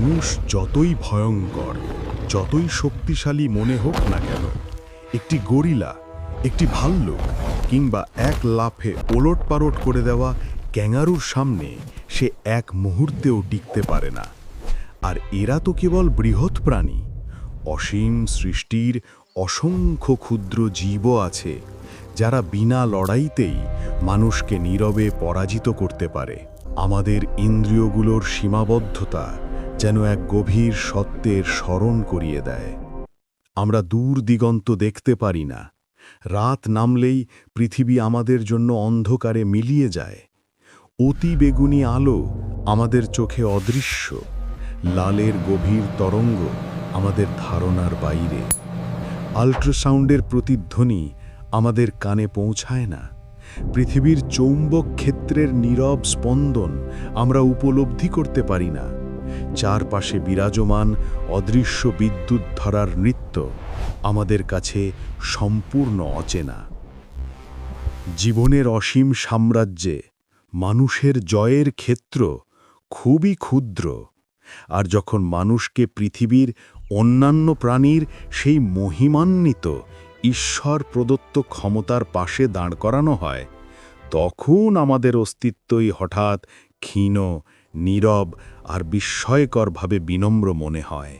মানুষ যতই ভয়ঙ্কর, যতই শক্তিশালী মনে হোক না কেন, একটি গরিলা, একটি ভাল্লুক কিংবা এক লাফে ওলট পালট করে দেওয়া ক্যাঙ্গারুর সামনে সে এক মুহূর্তেও টিকতে পারে না। আর এরা তো কেবল বৃহৎ প্রাণী, অসীম সৃষ্টির অসংখ্য ক্ষুদ্র জীবও আছে, যারা বিনা লড়াইতেই মানুষকে নীরবে পরাজিত করতে পারে। আমাদের ইন্দ্রিয়গুলোর সীমাবদ্ধতা যেন এক গভীর সত্যের স্মরণ করিয়ে দেয়। আমরা দূর দিগন্ত দেখতে পারি না। রাত নামলেই পৃথিবী আমাদের জন্য অন্ধকারে মিলিয়ে যায়। অতি বেগুনি আলো আমাদের চোখে অদৃশ্য। লালের গভীর তরঙ্গ আমাদের ধারণার বাইরে। আল্ট্রাসাউন্ডের প্রতিধ্বনি আমাদের কানে পৌঁছায় না। পৃথিবীর চৌম্বক ক্ষেত্রের নীরব স্পন্দন আমরা উপলব্ধি করতে পারি না। চারপাশে বিরাজমান অদৃশ্য বিদ্যুৎ ধরার নৃত্য আমাদের কাছে সম্পূর্ণ অচেনা। জীবনের অসীম সাম্রাজ্যে মানুষের জয়ের ক্ষেত্র খুবই ক্ষুদ্র, আর যখন মানুষকে পৃথিবীর অন্যান্য প্রাণীর সেই মহিমান্বিত ঈশ্বর প্রদত্ত ক্ষমতার পাশে দাঁড় করানো হয়, তখন আমাদের অস্তিত্বই হঠাৎ ক্ষীণ নীরব আর বিস্ময়করভাবে বিনম্র মনে হয়।